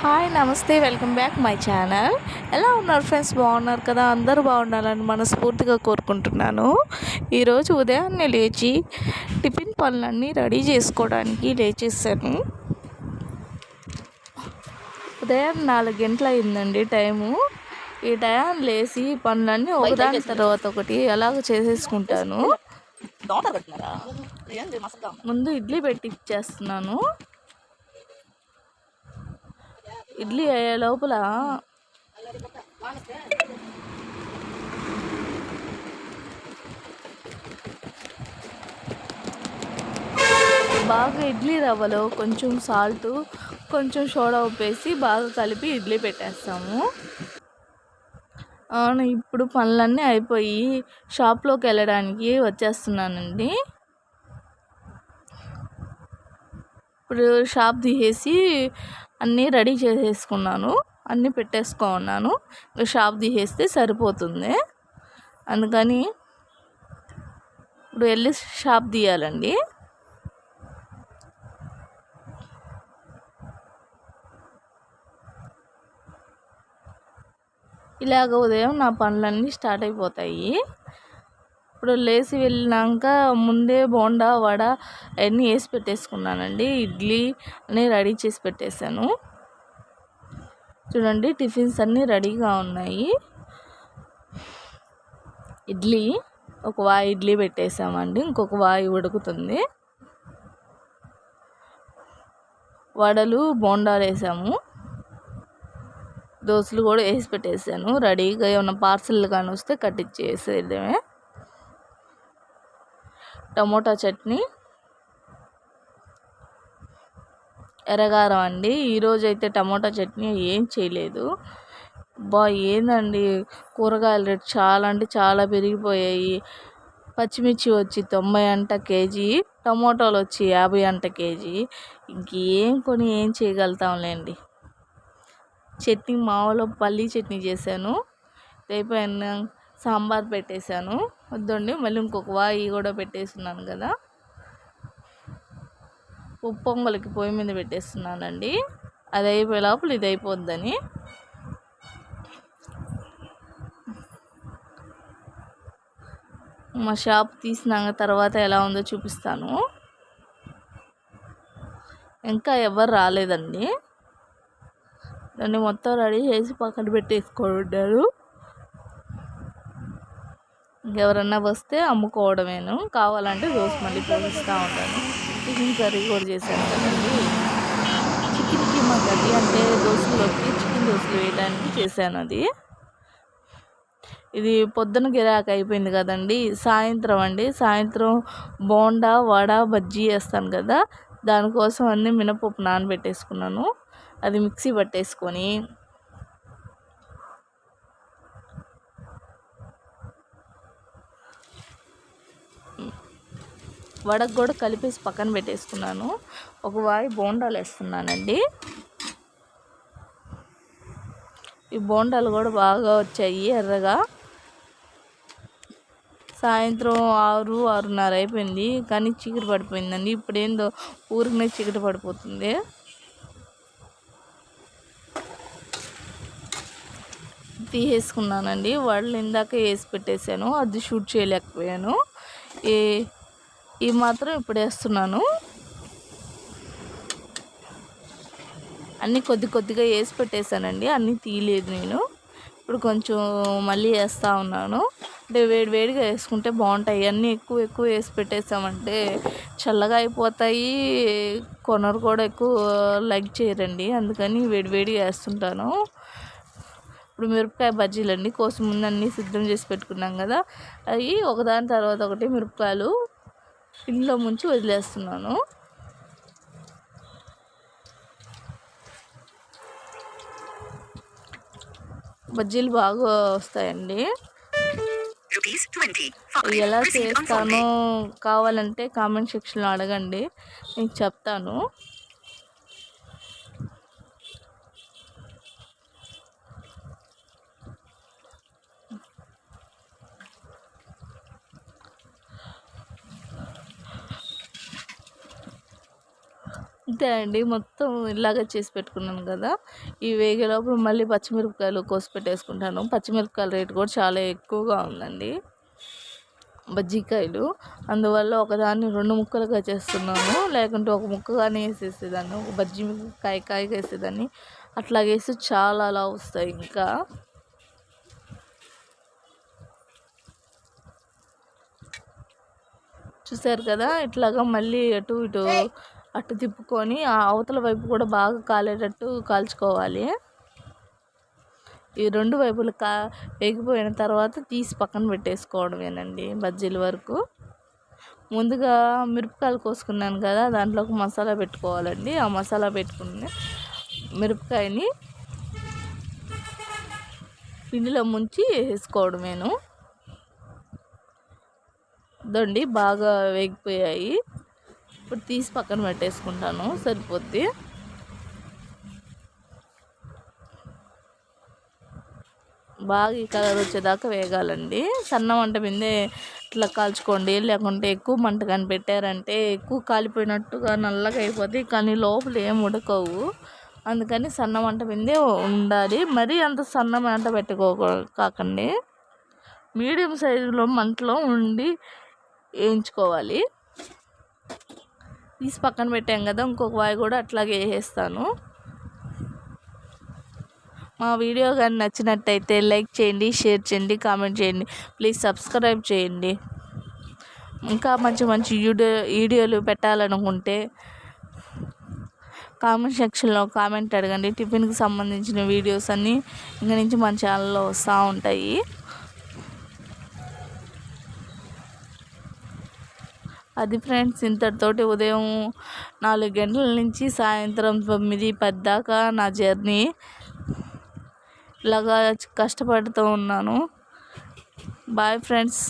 Hi నమస్తే welcome back my channel. ఎలా ఉన్నారు ఫ్రెండ్స్? బాగున్నారు కదా? అందరూ బాగుండాలని మనస్ఫూర్తిగా కోరుకుంటున్నాను. ఈరోజు ఉదయాన్నే లేచి టిఫిన్ పనులన్నీ రెడీ చేసుకోవడానికి లేచేసాను ఉదయం నాలుగు గంటలు అయిందండి టైము. ఈ టైం లేచి పనులన్నీ ఒకదాని తర్వాత ఒకటి ఎలాగ చేసేసుకుంటాను. ముందు ఇడ్లీ పెట్టి ఇచ్చేస్తున్నాను ఇడ్లీ అయ్యే లోపల బాగా ఇడ్లీ రవ్వలో కొంచెం సాల్ట్ కొంచెం సోడా ఉప్పేసి బాగా కలిపి ఇడ్లీ పెట్టేస్తాము. అవును ఇప్పుడు పనులన్నీ అయిపోయి షాప్లోకి వెళ్ళడానికి వచ్చేస్తున్నానండి. ఇప్పుడు షాప్ తీసేసి అన్నీ రెడీ చేసేసుకున్నాను. అన్నీ పెట్టేసుకో ఉన్నాను షాప్ తీసేస్తే సరిపోతుంది. అందుకని ఇప్పుడు వెళ్ళి షాప్ తీయాలండి. ఇలాగ ఉదయం నా పనులన్నీ స్టార్ట్ అయిపోతాయి. ఇప్పుడు లేచి వెళ్ళినాక ముందే బోండా వడ అవన్నీ వేసి పెట్టేసుకున్నానండి. ఇడ్లీ అని రెడీ చేసి పెట్టేశాను. చూడండి టిఫిన్స్ అన్నీ రెడీగా ఉన్నాయి. ఇడ్లీ ఒక వాయి ఇడ్లీ పెట్టేసామండి ఇంకొక వాయి ఉడుకుతుంది. వడలు బోండాలు వేసాము. దోశలు కూడా వేసి పెట్టేసాను రెడీగా ఏమైనా పార్సల్ కానీ వస్తే కట్టించేసేయడమే. టమోటా చట్నీ. ఎర్రగారం అండి. ఈరోజైతే టమోటా చట్నీ ఏం చేయలేదు. బా ఏందండి? కూరగాయల రేటు చాలా అంటే చాలా పెరిగిపోయాయి. పచ్చిమిర్చి వచ్చి తొంభై అంట కేజీ టమోటాలు వచ్చి యాభై అంట కేజీ. ఇంకేం కొని ఏం చేయగలుగుతాంలేండి. చట్నీ మావలో పల్లీ చట్నీ చేశాను. అయిపోయినా సాంబార్ పెట్టేశాను. వద్దండి మళ్ళీ ఇంకొక వాయి కూడా పెట్టేస్తున్నాను కదా. ఉప్పు పొంగలికి పొయ్యి మీద పెట్టేస్తున్నానండి. అది అయిపోయే లోపల ఇది అయిపోద్దని. మా షాప్ తీసినాక తర్వాత ఎలా ఉందో చూపిస్తాను. ఇంకా ఎవరు రాలేదండి. దాన్ని మొత్తం రెడీ చేసి పక్కన పెట్టేసుకోండారు ఎవరన్నా వస్తే అమ్ముకోవడమేను. కావాలంటే రోజు మళ్ళీ పోషిస్తూ ఉంటాను. చికెన్ కర్రీ కూడా చేశాను కదండి. చికెన్ కీమా కర్రీ అంటే దోశలోకి చికెన్ దోశలు వేయడానికి చేశాను అది. ఇది పొద్దున గిరాక్ అయిపోయింది కదండి. సాయంత్రం అండి. సాయంత్రం బోండా వడ బజ్జీ వేస్తాను కదా. దానికోసం అన్నీ మినపప్పు నానబెట్టేసుకున్నాను. అది మిక్సీ పట్టేసుకొని వడకు కూడా కలిపేసి పక్కన పెట్టేసుకున్నాను. ఒక వాయి బోండాలు వేస్తున్నానండి. ఈ బోండాలు కూడా బాగా వచ్చాయి ఎర్రగా. సాయంత్రం ఆరు ఆరున్నర అయిపోయింది కానీ చీకటి పడిపోయిందండి. ఇప్పుడేందో ఊరికనే చీకటి పడిపోతుంది. తీసేసుకున్నానండి. వాళ్ళు ఇందాక వేసి పెట్టేశాను. అది షూట్ చేయలేకపోయాను. ఏ ఈ మాత్రం ఇప్పుడు వేస్తున్నాను. అన్నీ కొద్ది కొద్దిగా వేసి పెట్టేశానండి. అన్నీ తీయలేదు నేను. ఇప్పుడు కొంచెం మళ్ళీ వేస్తూ ఉన్నాను. అంటే వేడి వేడిగా వేసుకుంటే బాగుంటాయి. అన్నీ ఎక్కువ ఎక్కువ వేసి పెట్టేసామంటే చల్లగా అయిపోతాయి. కొనరు కూడా ఎక్కువ లైక్ చేయరండి. అందుకని వేడి వేడిగా వేస్తుంటాను. ఇప్పుడు మిరపకాయ బజ్జీలు అండి కోసం ముందు అన్నీ సిద్ధం చేసి పెట్టుకున్నాం కదా. అవి ఒకదాని తర్వాత ఒకటి మిరపకాయలు ఇంట్లో ముంచి వదిలేస్తున్నాను. బజ్జీలు బాగా వస్తాయండి. ఎలా చేస్తానో కావాలంటే కామెంట్ సెక్షన్లో అడగండి. నేను చెప్తాను. అంతే అండి. మొత్తం ఇలాగ చేసి పెట్టుకున్నాను కదా. ఈ వేగేలోపు మళ్ళీ పచ్చిమిరపకాయలు కోసి పెట్టేసుకుంటాను. పచ్చిమిరపకాయల రేటు కూడా చాలా ఎక్కువగా ఉందండి. బజ్జీకాయలు. అందువల్ల ఒకదాన్ని రెండు ముక్కలుగా చేస్తున్నాను. లేకుంటే ఒక ముక్కగానే వేసేసేదాన్ని. ఒక బజ్జీ కాయ కాయగా వేసేదాన్ని. అట్లా వేసి చాలా అలా వస్తాయి ఇంకా. చూసారు కదా? ఇట్లాగా మళ్ళీ అటు ఇటు అటు తిప్పుకొని ఆ అవతల వైపు కూడా బాగా కాలేటట్టు కాల్చుకోవాలి. ఈ రెండు వైపులు కా వేగిపోయిన తర్వాత తీసి పక్కన పెట్టేసుకోవడమేనండి బజ్జీల వరకు. ముందుగా మిరపకాయలు కోసుకున్నాను కదా దాంట్లోకి మసాలా పెట్టుకోవాలండి. ఆ మసాలా పెట్టుకుని మిరపకాయని పిండిలో ముంచి వేసుకోవడమేను దండి బాగా వేగిపోయాయి. ఇప్పుడు తీసి పక్కన పెట్టేసుకుంటాను సరిపోద్ది. బాగా ఈ కలర్ వచ్చేదాకా వేగాలండి. సన్న మంట మీదే ఇట్లా కాల్చుకోండి లేకుంటే ఎక్కువ మంట కానీ పెట్టారంటే ఎక్కువ కాలిపోయినట్టుగా నల్లగా అయిపోద్ది కానీ లోపల ఏం ఉడకవు. అందుకని సన్న మంట మీదే ఉండాలి. మరీ అంత సన్న మంట పెట్టుకో కాకండి. మీడియం సైజులో మంటలో ఉండి వేయించుకోవాలి. తీసి పక్కన పెట్టాం కదా ఇంకొక వాయి కూడా అట్లాగే వేసేస్తాను. మా వీడియో కానీ నచ్చినట్టయితే లైక్ చేయండి షేర్ చేయండి కామెంట్ చేయండి ప్లీజ్ సబ్స్క్రైబ్ చేయండి. ఇంకా మంచి మంచి వీడియో వీడియోలు పెట్టాలనుకుంటే కామెంట్ సెక్షన్లో కామెంట్ అడగండి. టిఫిన్కి సంబంధించిన వీడియోస్ అన్నీ ఇంక నుంచి మన ఛానల్లో వస్తూ ఉంటాయి. అది ఫ్రెండ్స్ ఇంతటితోటి ఉదయం నాలుగు గంటల నుంచి సాయంత్రం తొమ్మిది పది దాకా నా జర్నీ ఇలాగా కష్టపడుతూ ఉన్నాను. Bye friends.